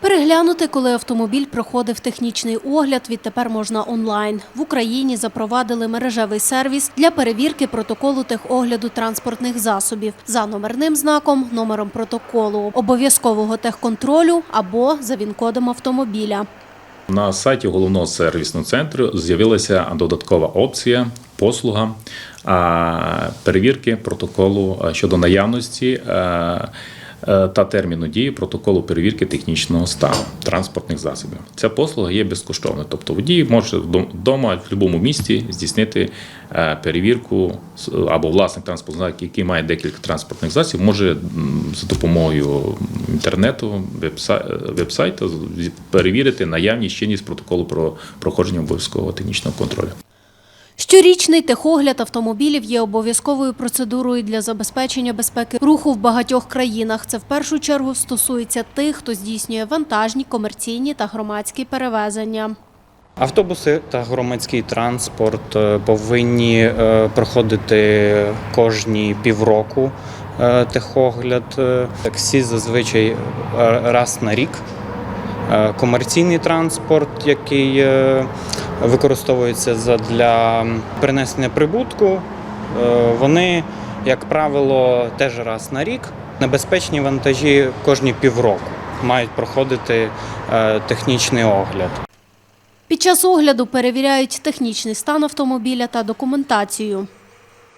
Переглянути, коли автомобіль проходив технічний огляд, відтепер можна онлайн. В Україні запровадили мережевий сервіс для перевірки протоколу техогляду транспортних засобів за номерним знаком, номером протоколу, обов'язкового техконтролю або за він-кодом автомобіля. На сайті головного сервісного центру з'явилася додаткова опція послуга перевірки протоколу щодо наявності та терміну дії протоколу перевірки технічного стану транспортних засобів. Ця послуга є безкоштовною, тобто водій може вдома в будь-якому місті здійснити е, перевірку або власник транспортного який має декілька транспортних засобів, може за допомогою інтернету, вебса- вебсайту перевірити наявність чинність протоколу про проходження обов'язкового технічного контролю. Щорічний техогляд автомобілів є обов'язковою процедурою для забезпечення безпеки руху в багатьох країнах. Це в першу чергу стосується тих, хто здійснює вантажні, комерційні та громадські перевезення. Автобуси та громадський транспорт е, повинні е, проходити кожні півроку е, техогляд. Таксі зазвичай раз на рік. Комерційний транспорт, який використовується за- для принесення прибутку, е, вони, як правило, теж раз на рік. Небезпечні вантажі кожні півроку мають проходити е, технічний огляд. Під час огляду перевіряють технічний стан автомобіля та документацію.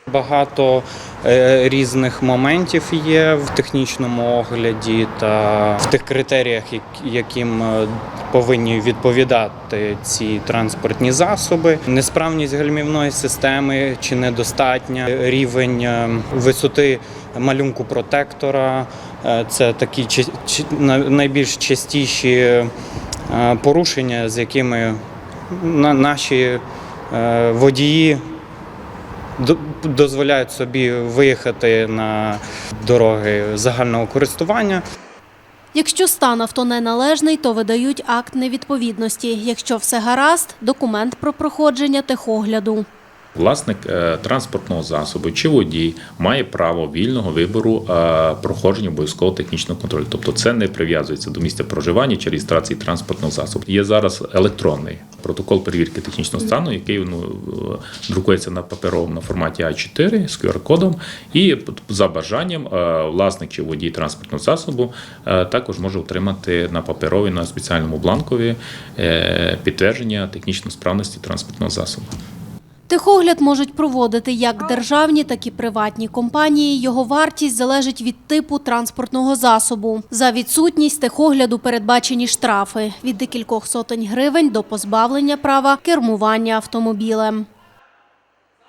Багато е, різних моментів є в технічному огляді та в тих критеріях, яким е, повинні відповідати ці транспортні засоби. Несправність гальмівної системи чи недостатня рівень е, висоти малюнку протектора. Це такі найбільш частіші порушення, з якими наші водії дозволяють собі виїхати на дороги загального користування. Якщо стан авто неналежний, то видають акт невідповідності. Якщо все гаразд, документ про проходження техогляду. Власник е, транспортного засобу чи водій має право вільного вибору е, проходження обов'язкового технічного контролю. Тобто це не прив'язується до місця проживання чи реєстрації транспортного засобу. Є зараз електронний протокол перевірки технічного стану, який ну, друкується на паперовому на форматі А4 з QR-кодом. І за бажанням е, власник чи водій транспортного засобу е, також може отримати на паперовій на спеціальному бланкові е, підтвердження технічної справності транспортного засобу. Техогляд можуть проводити як державні, так і приватні компанії. Його вартість залежить від типу транспортного засобу. За відсутність техогляду передбачені штрафи від декількох сотень гривень до позбавлення права кермування автомобілем.